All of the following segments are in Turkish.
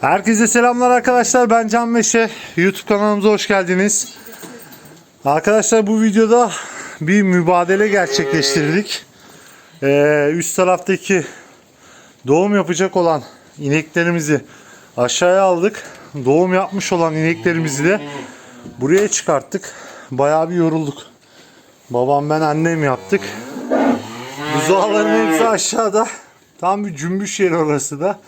Herkese selamlar arkadaşlar. Ben Can Meşe. YouTube kanalımıza hoş geldiniz. Arkadaşlar bu videoda bir mübadele gerçekleştirdik. Ee, üst taraftaki doğum yapacak olan ineklerimizi aşağıya aldık. Doğum yapmış olan ineklerimizi de buraya çıkarttık. Bayağı bir yorulduk. Babam ben annem yaptık. Buzağların hepsi aşağıda. Tam bir cümbüş yeri orası da.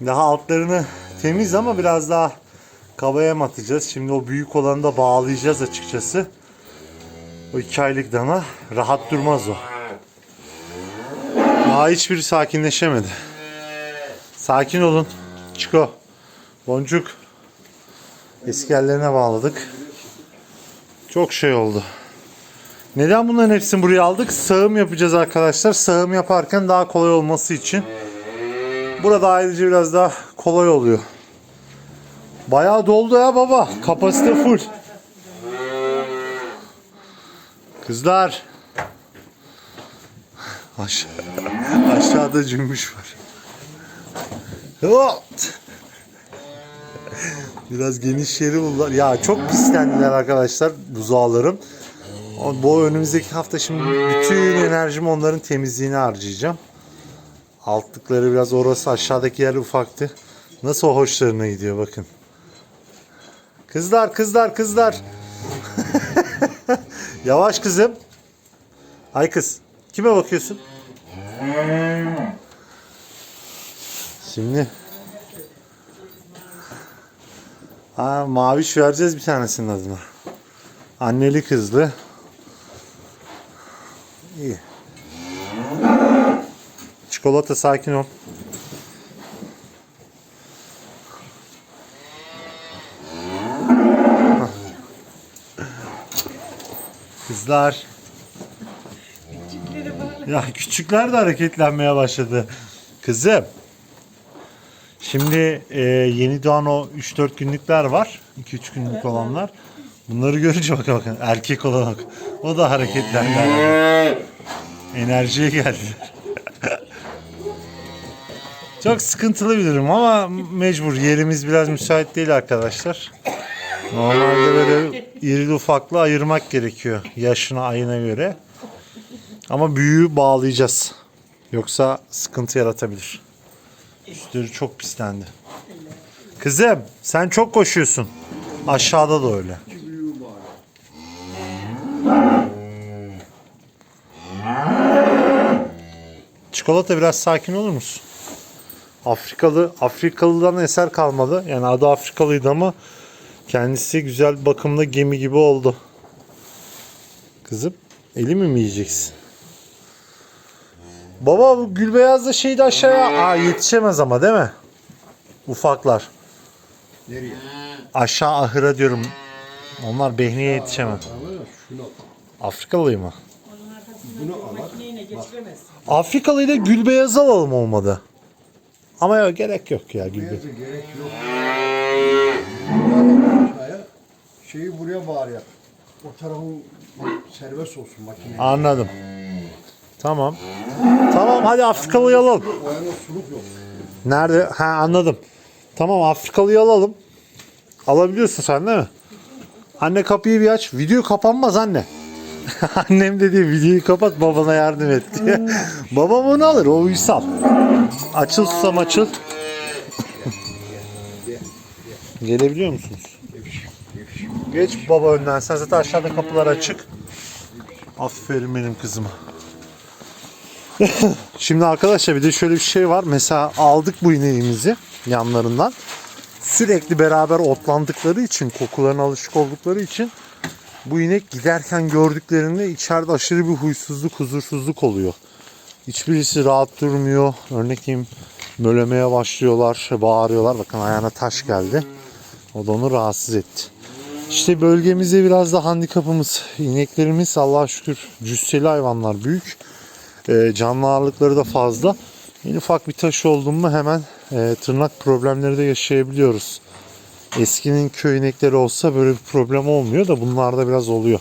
Daha altlarını temiz ama biraz daha kabaya mı atacağız? Şimdi o büyük olanı da bağlayacağız açıkçası. O iki aylık dana rahat durmaz o. Daha hiçbiri sakinleşemedi. Sakin olun. Çiko. Boncuk. Eski yerlerine bağladık. Çok şey oldu. Neden bunların hepsini buraya aldık? Sağım yapacağız arkadaşlar. Sağım yaparken daha kolay olması için. Burada ayrıca biraz daha kolay oluyor. Bayağı doldu ya baba. Kapasite full. Kızlar. Aşağı, aşağıda cümbüş var. Hop. Biraz geniş yeri buldular. Ya çok pislendiler arkadaşlar buzağlarım. Bu önümüzdeki hafta şimdi bütün enerjimi onların temizliğine harcayacağım. Altlıkları biraz orası aşağıdaki yer ufaktı. Nasıl hoşlarına gidiyor bakın. Kızlar kızlar kızlar. Yavaş kızım. Ay kız. Kime bakıyorsun? Şimdi Ha, maviş vereceğiz bir tanesinin adına. Anneli kızlı. Çikolata sakin ol. Kızlar. Ya küçükler de hareketlenmeye başladı. Kızım. Şimdi e, yeni doğan o 3-4 günlükler var. 2-3 günlük olanlar. Bunları görünce bakın bakın erkek olarak o da hareketlendi. Enerjiye geldiler. Çok sıkıntılı bir durum ama mecbur. Yerimiz biraz müsait değil arkadaşlar. Normalde böyle irili ufaklı ayırmak gerekiyor. Yaşına ayına göre. Ama büyüğü bağlayacağız. Yoksa sıkıntı yaratabilir. Üstleri çok pislendi. Kızım sen çok koşuyorsun. Aşağıda da öyle. Çikolata biraz sakin olur musun? Afrikalı Afrikalıdan eser kalmadı. Yani adı Afrikalıydı ama kendisi güzel bakımlı gemi gibi oldu. Kızım elimi mi yiyeceksin? Baba bu Gülbeyaz da şeydi aşağıya. Aa yetişemez ama değil mi? Ufaklar. Nereye? Aşağı ahıra diyorum. Onlar Behni'ye yetişemez. Afrikalı mı? bunu alak. Afrikalıyı da Gülbeyaz alalım olmadı. Ama ya gerek yok ya Gülbeyaz. Beyazı gerek yok. Aşağıya şeyi buraya bağır yap. O tarafın serbest olsun makine. Anladım. Tamam. Tamam hadi Afrikalıyı alalım. O yana suluk yok. Nerede? Ha anladım. Tamam Afrikalıyı alalım. Alabiliyorsun sen değil mi? Anne kapıyı bir aç. Video kapanmaz anne. Annem dedi videoyu kapat babana yardım et diye. Babam onu alır o uysal. Açıl susam açıl. Gelebiliyor musunuz? Geç baba önden. Sen zaten aşağıda kapılar açık. Aferin benim kızıma. Şimdi arkadaşlar bir de şöyle bir şey var. Mesela aldık bu ineğimizi yanlarından. Sürekli beraber otlandıkları için, kokularına alışık oldukları için bu inek giderken gördüklerinde içeride aşırı bir huysuzluk, huzursuzluk oluyor. Hiçbirisi rahat durmuyor. Vereyim mölemeye başlıyorlar, bağırıyorlar. Bakın ayağına taş geldi. O da onu rahatsız etti. İşte bölgemizde biraz da handikapımız. İneklerimiz Allah'a şükür cüsseli hayvanlar büyük. E, canlı ağırlıkları da fazla. En ufak bir taş oldu mu hemen e, tırnak problemleri de yaşayabiliyoruz. Eskinin köy inekleri olsa böyle bir problem olmuyor da bunlarda biraz oluyor.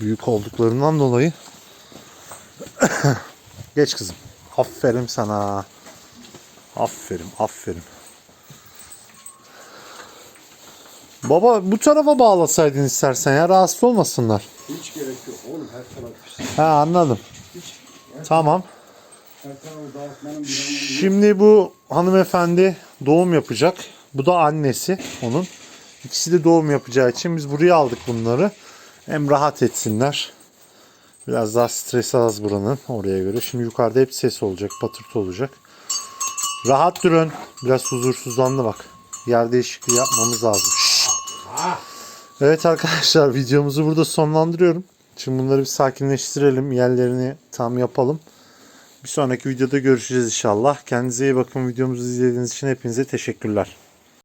Büyük olduklarından dolayı. Geç kızım. Aferin sana. Aferin, aferin. Baba bu tarafa bağlasaydın istersen ya rahatsız olmasınlar. Hiç gerek yok oğlum her taraf pis. Ha anladım. Hiç. Tamam. Her tarafı. Şimdi bu hanımefendi doğum yapacak. Bu da annesi onun. İkisi de doğum yapacağı için biz buraya aldık bunları. Hem rahat etsinler. Biraz daha stres az buranın oraya göre. Şimdi yukarıda hep ses olacak, patırtı olacak. Rahat durun. Biraz huzursuzlandı bak. Yer değişikliği yapmamız lazım. Evet arkadaşlar videomuzu burada sonlandırıyorum. Şimdi bunları bir sakinleştirelim. Yerlerini tam yapalım. Bir sonraki videoda görüşeceğiz inşallah. Kendinize iyi bakın. Videomuzu izlediğiniz için hepinize teşekkürler.